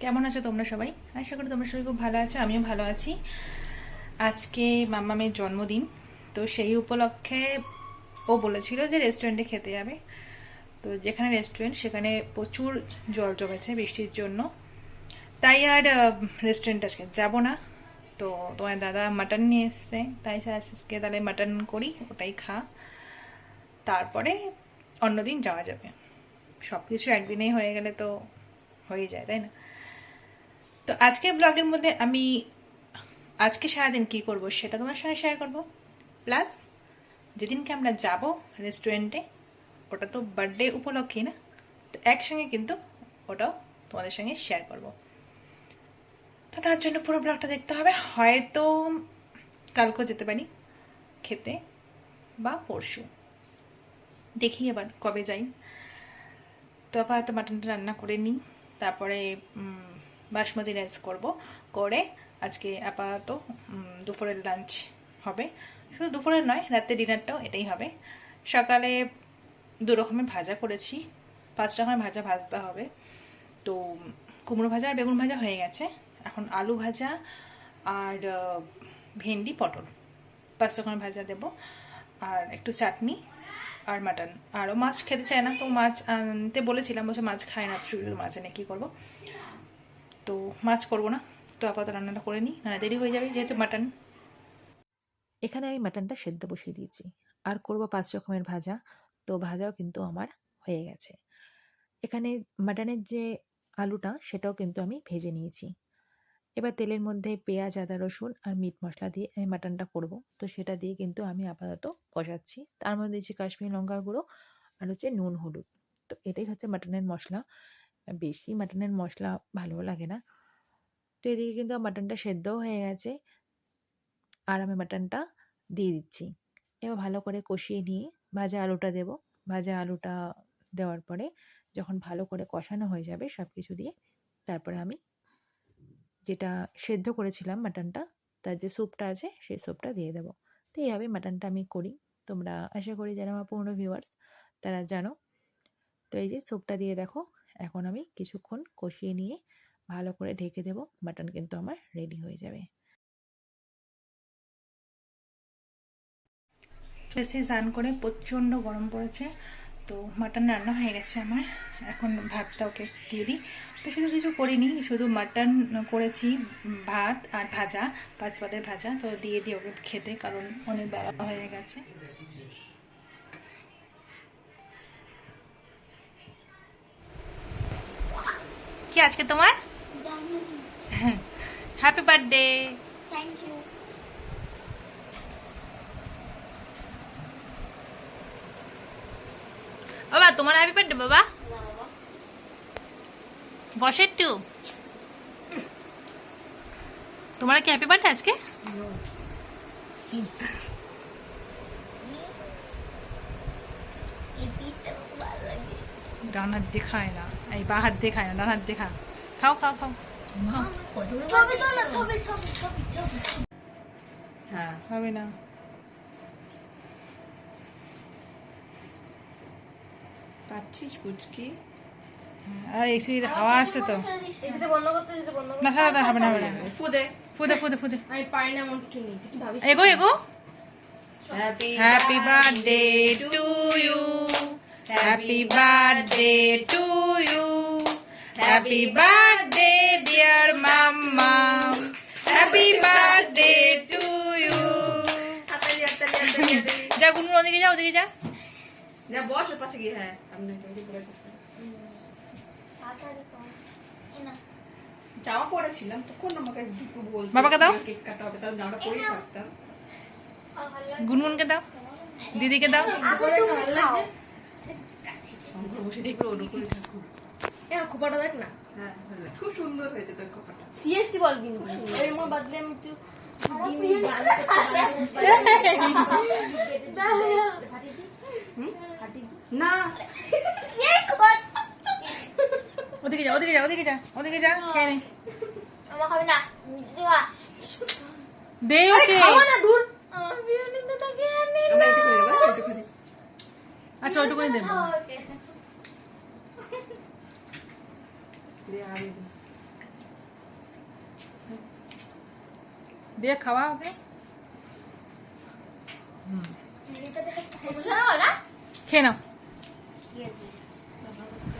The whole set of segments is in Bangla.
কেমন আছো তোমরা সবাই? আশা করি তোমরা সবাই খুব ভালো আছো, আমিও ভালো আছি। আজকে মাম্মামের জন্মদিন, তো সেই উপলক্ষে ও বলেছিল যে রেস্টুরেন্টে খেতে যাবে। তো যেখানে রেস্টুরেন্ট, সেখানে প্রচুর জল জমেছে বৃষ্টির জন্য। তাই আর রেস্টুরেন্ট আজকে যাব না। তো তোমার দাদা মাটন নিয়ে এসছে, তাই আজকে তাহলে মাটন করি, ওটাই খা। তারপরে অন্যদিন যাওয়া যাবে। সব কিছু একদিনেই হয়ে গেলে তো হয়ে যায়, তাই না? তো আজকে ব্লগের মধ্যে আমি আজকে সারাদিন কি করব সেটা তোমার সঙ্গে শেয়ার করব। প্লাস যেদিনকে আমরা যাব রেস্টুরেন্টে ওটা তো বার্থডে উপলক্ষে, না? তো একসঙ্গে কিন্তু ওটাও তোমাদের সঙ্গে শেয়ার করব। তো তার জন্য পুরো ব্লগটা দেখতে হবে। হয়তো কালকেও যেতে পারি, খেতে বা পরশু। দেখি এবার কবে যাই। তো আপাতত মাটনটা রান্না করে নিই। তারপরে বাসমতি রাইস করব। করে আজকে আপাতত দুপুরের লাঞ্চ হবে। শুধু দুপুরের নয় রাতে ডিনারটাও এটাই হবে। সকালে দু রকমের ভাজা করেছি। পাঁচ রকমের ভাজা ভাজতে হবে। তো, কুমড়ো ভাজা আর বেগুন ভাজা হয়ে গেছে। এখন আলু ভাজা আর ভেন্ডি, পটল। পাঁচ রকমের ভাজা দেব। আর একটু চাটনি। আর মাটন। আরও মাছ খেতে চায় না, তো মাছ আনতে বলেছিলাম, বলছে মাছ খায় না শুধু শুধু মাছ এনে কী করব? তো মাছ করব না, তো আপাতত রান্নাটা করে নিই না দেরি হয়ে যাবে যেহেতু মাটন। এখানে আমি মাটনটা সেদ্ধ বসিয়ে দিয়েছি। আর করব পাঁচ রকমের ভাজা, তো ভাজাও কিন্তু আমার হয়ে গেছে। এখানে মাটনের যে আলুটা, সেটাও কিন্তু আমি ভেজে নিয়েছি। এবার তেলের মধ্যে পেঁয়াজ, আদা, রসুন আর মিট মশলা দিয়ে আমি মাটনটা করব। তো সেটা দিয়ে কিন্তু আমি আপাতত কষাচ্ছি। তার মধ্যে দিয়েছি কাশ্মীরি লঙ্কা গুঁড়ো আর হচ্ছে নুন, হলুদ। তো এটাই হচ্ছে মাটনের মশলা। বেশি মাটনের মশলা ভালো লাগে না। তো এদিকে কিন্তু মাটনটা সেদ্ধও হয়ে গেছে। আর আমি মাটনটা দিয়ে দিচ্ছি। এবার ভালো করে কষিয়ে নিয়ে ভাজা আলুটা দেব। ভাজা আলুটা দেওয়ার পরে যখন ভালো করে কষানো হয়ে যাবে সব কিছু দিয়ে তারপরে আমি যেটা সেদ্ধ করেছিলাম মাটনটা তার যে স্যুপটা আছে, সেই স্যুপটা দিয়ে দেবো। তো এইভাবে মাটনটা আমি করি। তোমরা আশা করি যারা আমার পুরনো ভিউয়ার্স তারা জানো। তো এই যে স্যুপটা দিয়ে দেখো, এখন আমি কিছুক্ষণ কষিয়ে নিয়ে ভালো করে ঢেকে দেবো। মাটন কিন্তু আমার রেডি হয়ে যাবে। এসে স্নান করে প্রচণ্ড গরম পড়েছে। তো মাটন রান্না হয়ে গেছে আমার। এখন ভাতটা ওকে দিয়ে দিই। তো শুধু কিছু করিনি শুধু মাটন করেছি ভাত আর ভাজা পাঁচ পাতের ভাজা। তো দিয়ে দিই ওকে খেতে কারণ অনেক বেলা হয়ে গেছে। কি আজকে তোমার? জন্মদিন হ্যাপি বার্থডে থ্যাংক ইউ বাবা তোমার হ্যাপি বার্থডে বাবা? বসে একটু তোমার কি হ্যাপি বার্থডে আজকে? এই পিসটা খুব ভালো লাগে ডান হাত দিয়ে খায় না এই বা হাত দিয়ে খায় না ডান হাত দিয়ে খা খাও খাও। খাও ছবি তো না ছবি ছবি ছবি ছবি। হ্যাঁ। হবে না। পাচ্ছিস পুচকি? আর এসির হাওয়া আসছে তো। এটা বন্ধ করতে যেটা বন্ধ করতে। না হবে না হবে না ফুদে ফুদে ফুদে ফুদে আমি পারি না এমন কিছু নেই কিছু ভাবিস? এগো এগো। Happy happy birthday to you happy birthday to you happy birthday dear mamma happy birthday to you. যা গুনগুন ওদিকে যা ওদিকে যা। যা বস ওর পাশে গিয়ে হ্যাঁ না জামা পরেছিলাম তখন আমাকে দুটো বলতো বাবাকে দাও। কেক কাটা হবে তাহলে জামাটা পরেই থাকতাম গুনগুনকে দাও। দিদিকে দাও। শঙ্কর বসে দেখবে উপরে ঠাকুর এর খোপাটা দেখ না। হ্যাঁ লাগে। খুব সুন্দর হয়েছে তোর সিএসসি বল কিন্তু। এর মধ্যে বাদলে আমি একটু গান না। ওদিকে যা ওদিকে যা ওদিকে যা ওদিকে যা খেয়ে নে। আমার খাবে দে ওকে না। দূর আমার তাকে আচ্ছা ওটুকুনি দেবো ওকে। দিয়ে খাওয়া হবে খেয়ে নাও।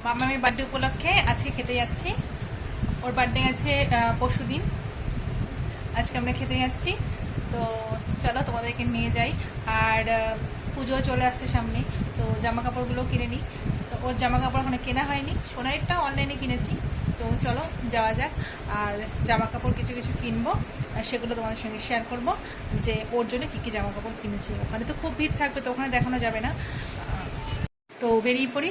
মামামের বার্থডে উপলক্ষে আজকে খেতে যাচ্ছি। ওর বার্থডে আছে পরশু দিন। আজকে আমরা খেতে যাচ্ছি। তো চলো তোমাদেরকে নিয়ে যাই। আর পুজো চলে আসছে সামনে। তো জামা কাপড়গুলো কিনে নিই। তো ওর জামা কাপড় এখনও কেনা হয়নি। সোনাইরটা অনলাইনে কিনেছি। তো চলো যাওয়া যাক। আর জামা কাপড় কিছু কিছু কিনবো। আর সেগুলো তোমাদের সঙ্গে শেয়ার করব যে ওর জন্য কী কী জামা কাপড় কিনেছি। ওখানে তো খুব ভিড় থাকবে, তো ওখানে দেখানো যাবে না। তো বেরিয়ে পড়ি।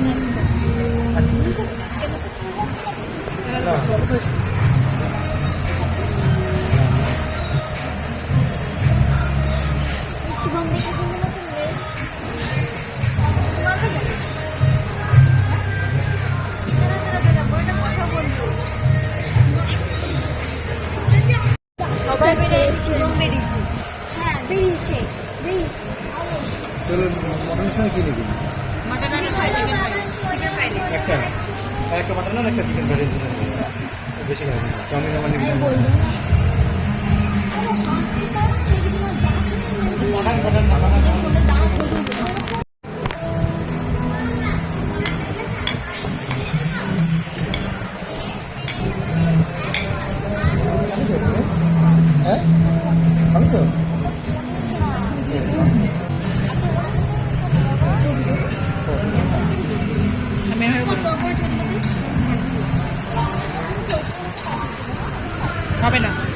মেরেছে সবাই বেরিয়েছে বেরিয়েছে হ্যাঁ বেরিয়েছে বেরিয়েছে চলো মটনের সঙ্গে কি নেবেন একটা একটা মাটন আর একটা চিকেন ফ্রাইড রাইস বেশি খাবেন না চাউমিন আমার নিবেন মটন মটন না হ্যাঁ আমি তো আমি হবে না।